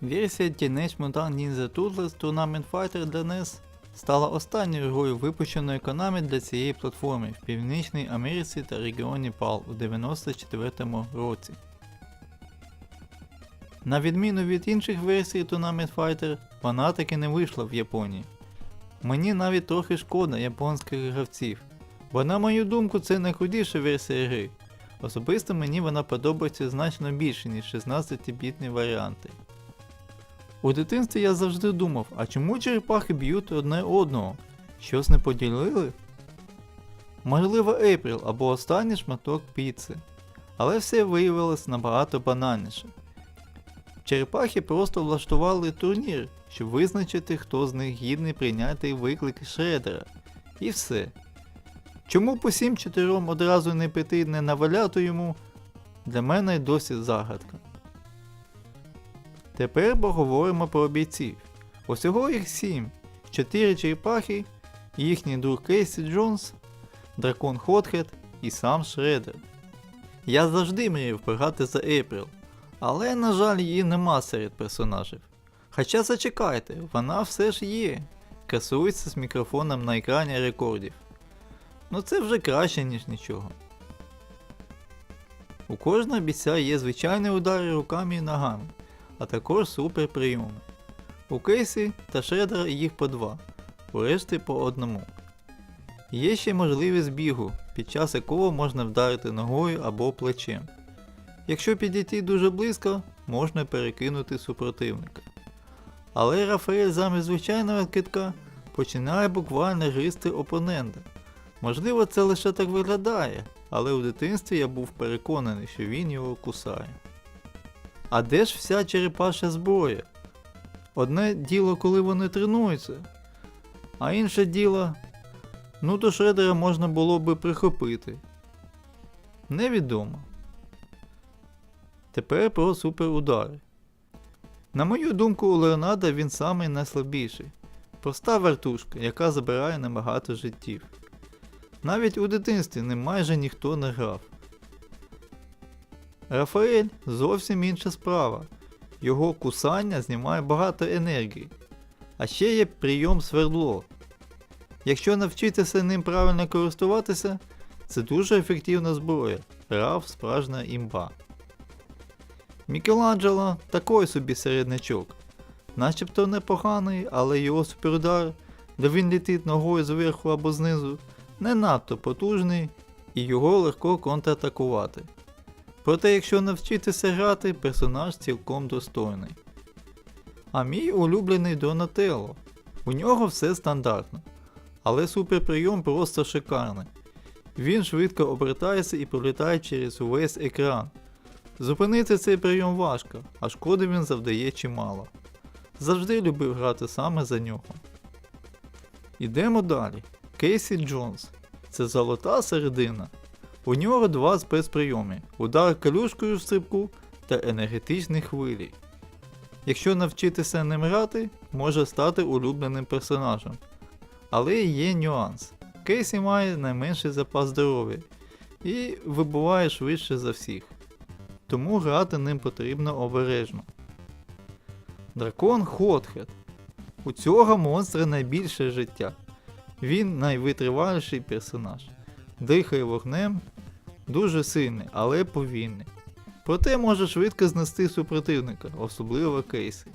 Версія Teenage Mutant Ninja Turtles Tournament Fighter для NES стала останньою грою випущеною Konami для цієї платформи в Північній Америці та регіоні PAL у 94 році. На відміну від інших версій Tournament Fighter, вона таки не вийшла в Японії. Мені навіть трохи шкода японських гравців, бо на мою думку це найкрутіша версія гри. Особисто мені вона подобається значно більше, ніж 16-бітні варіанти. У дитинстві я завжди думав, а чому черепахи б'ють одне одного? Щось не поділили? Можливо, Ейпріл або останній шматок піци. Але все виявилось набагато банальніше. Черепахи просто влаштували турнір, щоб визначити, хто з них гідний прийняти виклик Шредера. І все. Чому по всім чотирьом одразу не піти не наваляти йому, для мене досі загадка. Тепер поговоримо про бійців. Усього їх сім. Чотири черепахи, їхній друг Кейсі Джонс, дракон Хотхед і сам Шредер. Я завжди мріяв пограти за Ейпріл, але, на жаль, її нема серед персонажів. Хоча зачекайте, вона все ж є. Красується з мікрофоном на екрані рекордів. Ну це вже краще, ніж нічого. У кожного бійця є звичайні удари руками і ногами, а також супер прийоми. У Кейсі та Шредера їх по два, у решти по одному. Є ще можливість бігу, під час якого можна вдарити ногою або плечем. Якщо підійти дуже близько, можна перекинути супротивника. Але Рафаель замість звичайного китка починає буквально гризти опонента. Можливо, це лише так виглядає, але у дитинстві я був переконаний, що він його кусає. А де ж вся черепаша зброя? Одне діло, коли вони тренуються, а інше діло, ну до шредера можна було би прихопити. Невідомо. Тепер про суперудари. На мою думку, у Леонарда він самий найслабіший. Проста вертушка, яка забирає набагато життів. Навіть у дитинстві ним майже ніхто не грав. Рафаель зовсім інша справа. Його кусання знімає багато енергії. А ще є прийом свердло. Якщо навчитися ним правильно користуватися, це дуже ефективна зброя. Раф справжня імба. Мікеланджело такий собі середнячок. Начебто непоганий, але його суперудар, де він літить ногою зверху або знизу, не надто потужний і його легко контратакувати. Проте, якщо навчитися грати, персонаж цілком достойний. А мій улюблений Донателло. У нього все стандартно. Але суперприйом просто шикарний. Він швидко обертається і пролітає через увесь екран. Зупинити цей прийом важко, а шкоди він завдає чимало. Завжди любив грати саме за нього. Ідемо далі. Кейсі Джонс. Це золота середина. У нього два спецприйоми: удар калюшкою в стрибку та енергетичні хвилі. Якщо навчитися ним грати, може стати улюбленим персонажем. Але є нюанс. Кейсі має найменший запас здоров'я і вибуває швидше за всіх. Тому грати ним потрібно обережно. Дракон Хотхед. У цього монстра найбільше життя. Він найвитриваліший персонаж. Дихає вогнем, дуже сильний, але повільний. Проте може швидко знести супротивника, особливо кейси.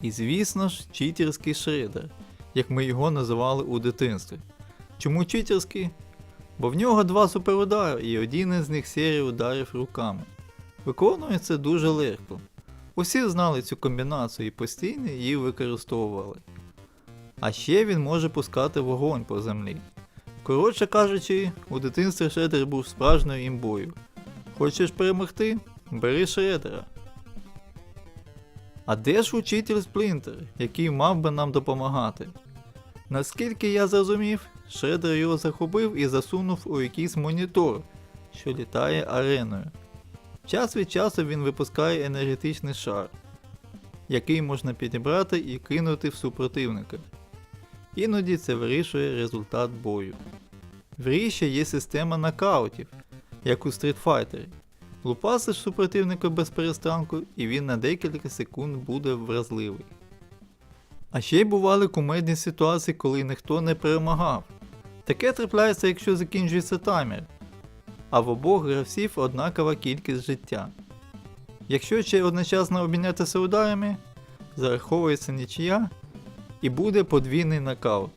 І звісно ж, читерський шредер, як ми його називали у дитинстві. Чому читерський? Бо в нього два суперудари і один із них серія ударів руками. Виконується дуже легко. Усі знали цю комбінацію і постійно її використовували. А ще він може пускати вогонь по землі. Коротше кажучи, у дитинстві Шредер був справжньою імбою. Хочеш перемогти? Бери Шредера. А де ж учитель Сплінтер, який мав би нам допомагати? Наскільки я зрозумів, Шредер його захопив і засунув у якийсь монітор, що літає ареною. Час від часу він випускає енергетичний шар, який можна підібрати і кинути в супротивника. Іноді це вирішує результат бою. В грі ще є система нокаутів, як у Street Fighter. Лупасиш супротивника без перестанку, і він на декілька секунд буде вразливий. А ще й бували кумедні ситуації, коли ніхто не перемагав. Таке трапляється, якщо закінчується таймер, а в обох гравців однакова кількість життя. Якщо ще одночасно обмінятися ударами, зараховується нічия і буде подвійний нокаут.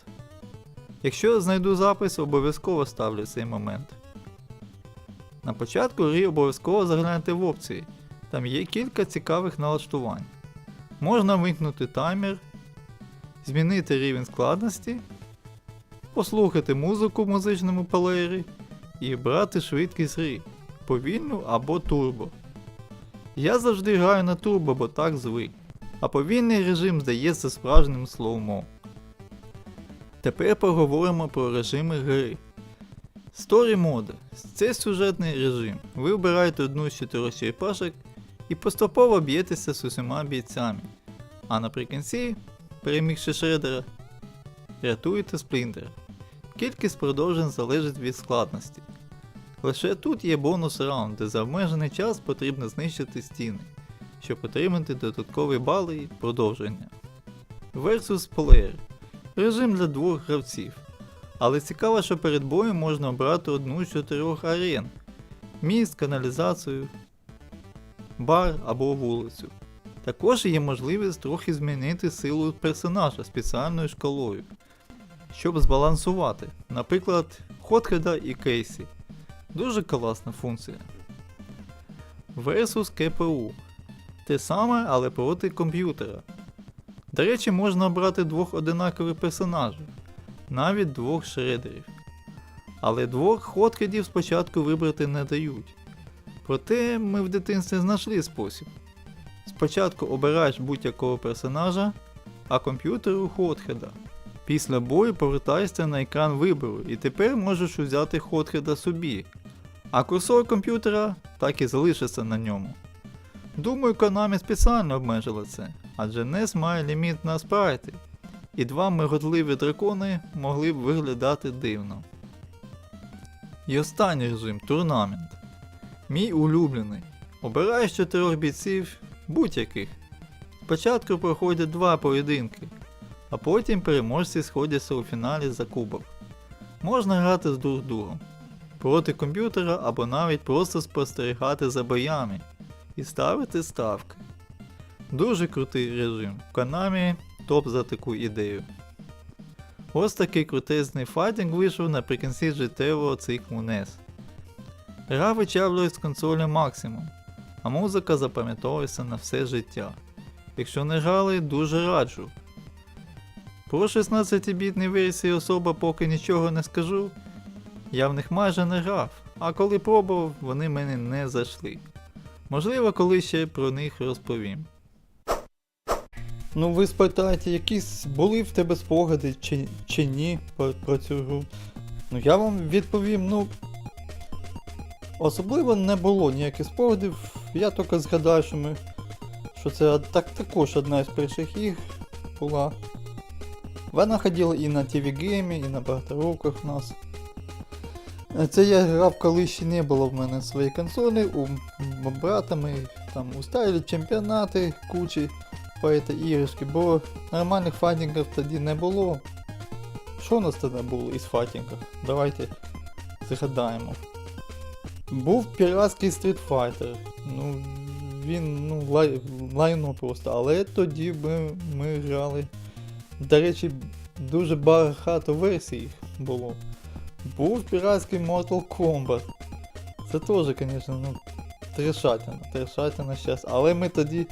Якщо знайду запис, обов'язково ставлю цей момент. На початку гри обов'язково загляньте в опції, там є кілька цікавих налаштувань. Можна вимкнути таймер, змінити рівень складності, послухати музику в музичному плеєрі і брати швидкість гри повільну або турбо. Я завжди граю на турбо, бо так звик, а повільний режим здається справжнім слоумо. Тепер поговоримо про режими гри. Story Mode це сюжетний режим. Ви обираєте одну з чотирьох черепашок і поступово б'єтеся з усіма бійцями. А наприкінці, перемігши шредера, рятуєте сплінтера. Кількість продовжень залежить від складності. Лише тут є бонус раунд, де за обмежений час потрібно знищити стіни, щоб отримати додаткові бали і продовження. Versus Player режим для двох гравців. Але цікаво, що перед боєм можна обрати одну з чотирьох арен: міст, каналізацію, бар або вулицю. Також є можливість трохи змінити силу персонажа спеціальною шкалою, щоб збалансувати, наприклад, Хотхеда і Кейсі. Дуже класна функція. Versus КПУ. Те саме, але проти комп'ютера. До речі, можна обрати двох одинакових персонажів, навіть двох шредерів. Але двох хотхедів спочатку вибрати не дають. Проте ми в дитинстві знайшли спосіб. Спочатку обираєш будь-якого персонажа, а комп'ютеру хотхеда. Після бою повертаєшся на екран вибору і тепер можеш взяти хотхеда собі, а курсор комп'ютера так і залишиться на ньому. Думаю, Konami спеціально обмежила це, адже NES має ліміт на спрайти, і два миготливі дракони могли б виглядати дивно. І останній режим турнамент. Мій улюблений. Обираєш чотирьох бійців будь-яких. Спочатку проходять два поєдинки, а потім переможці сходяться у фіналі за кубок. Можна грати з друг другом проти комп'ютера або навіть просто спостерігати за боями і ставити ставки. Дуже крутий режим. В Konami топ за таку ідею. Ось такий крутезний файтинг вийшов наприкінці життєвого циклу NES. Гра вичавлює з консолі максимум, а музика запам'ятовується на все життя. Якщо не грали, дуже раджу. Про 16-бітні версії особа поки нічого не скажу. Я в них майже не грав, а коли пробував, вони мене не зайшли. Можливо, коли ще про них розповім. Ну ви спитаєте, якісь були в тебе спогади чи, чи ні про, про цю гру? Ну я вам відповім, ну. Особливо не було ніяких спогадів. Я тільки згадаю, що ми. що це так, також одна з перших ігр була. Вона ходила і на TV геймі, і на багаторуках в нас. Це я грав, коли ще не було в мене своєї консолі, у брата ми там уставили чемпіонати, кучі этой іграшки, бо нормальних файтингів тоді не було. Що у нас тоді було із файтингів? Давайте згадаємо. Був піратський Street Fighter. Ну, він ну, лай, лайно просто, але тоді ми, ми грали. До речі, дуже багато версій було. Був піратський Mortal Kombat. Це теж, звісно, ну, трешатина, трешатина щас. Але ми тоді.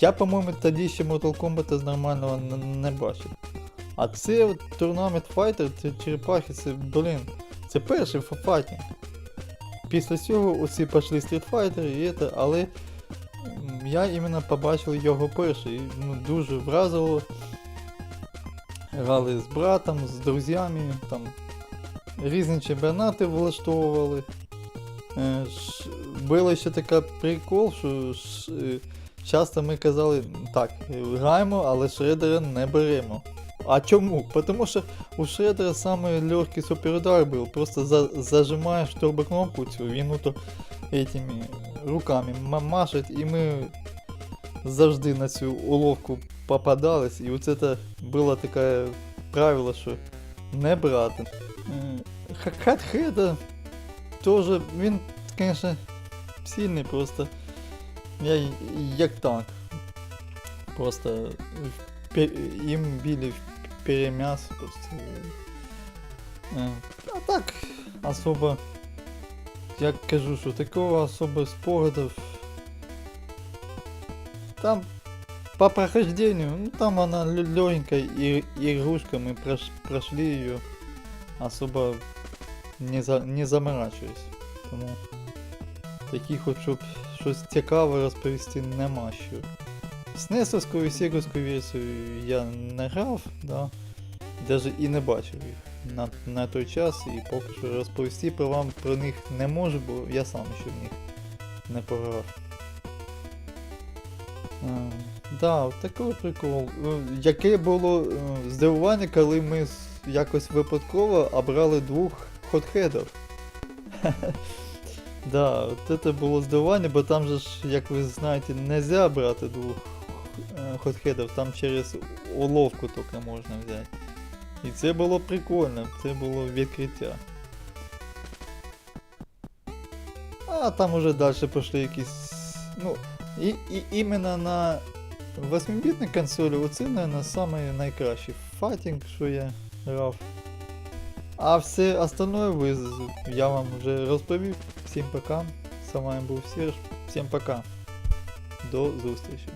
Я, по-моєму, тоді ще Mortal Kombat з нормального не, бачив. А це от Tournament Fighter, це черепахи, це, блін, це перший файтинг. Після цього оці пішли Street Fighter і це, але я іменно побачив його перший. Ну, дуже вразило. Грали з братом, з друзями, там різні чемпіонати влаштовували. Е, Було ще такий прикол, що е, часто ми казали, так, граємо, але шредера не беремо. А чому? Тому що у шредера самий легкий суперудар був. Просто за, зажимаєш турбокнопку цю, він ото этими руками ма- машуть, і ми завжди на цю уловку попадались, і оце це було таке правило, що не брати. Х- Хатхеда теж, він, звісно, сильний, просто я як танк. Просто їм били в перемяс просто. Е, А так, особо. Я кажу, що такого особо спогадов. Там по прохождению, ну там она легенькая и игрушка, мы прош- прошли ее особо не, за, не заморачуюсь. Тому таких от, щоб щось цікаве розповісти нема що. Снесовську і Сеговську версію я не грав, да. Даже і не бачив їх на, на той час, і поки що розповісти про вам про них не можу, бо я сам ще в них не пограв. А, да, такий прикол. Е, Яке було е, здивування, коли ми якось випадково обрали двох хотхедів. Да, от це було здивування, бо там же ж, як ви знаєте, не можна брати двох е, хотхедів, там через уловку тільки можна взяти. І це було прикольно, це було відкриття. А там уже далі пішли якісь. Ну, і, і іменно на 8-бітній консолі оце, мабуть, найкращий файтинг, що я грав. А все остальное ви, я вам вже розповів. Всім пока. З вами був Серж. Всім пока. До зустрічі.